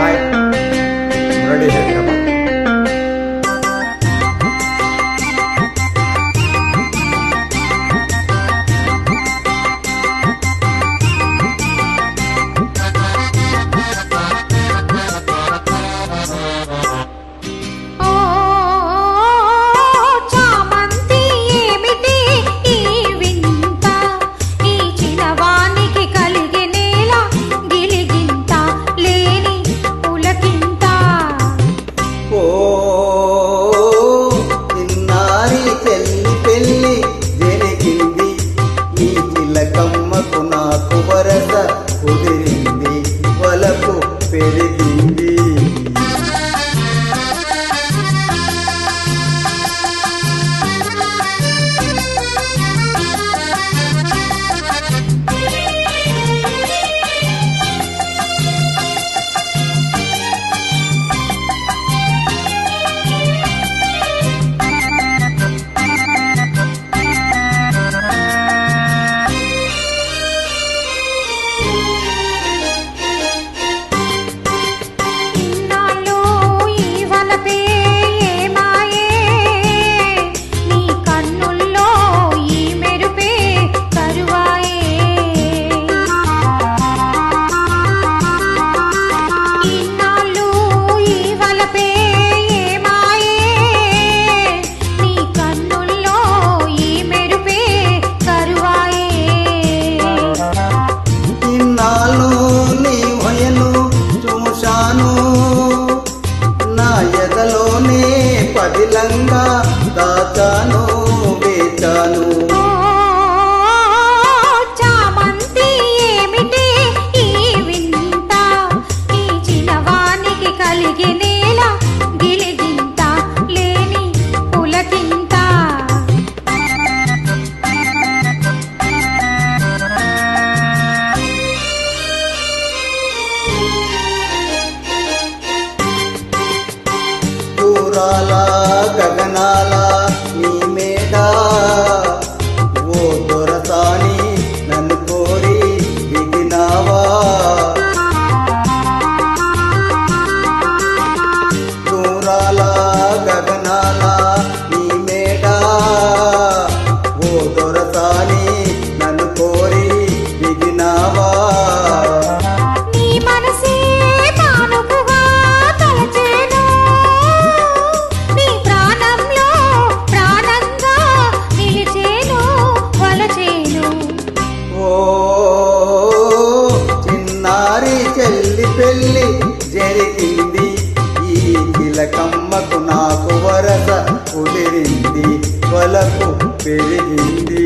Hi, I'm ready here. కాటిలంగా దాచాను వేచాను. చామంతి ఏమిటి ఈ వింత? ఈ చిన్నవానికి కలిగి నేల గిలిగింత లేని పులకింత. దూరాలా Alaska చిన్నారి చెల్లి పెళ్ళి జరిగింది. ఈ తిలకమ్మకు నాకు వరద కుదిరింది. వలకు పెరిగింది.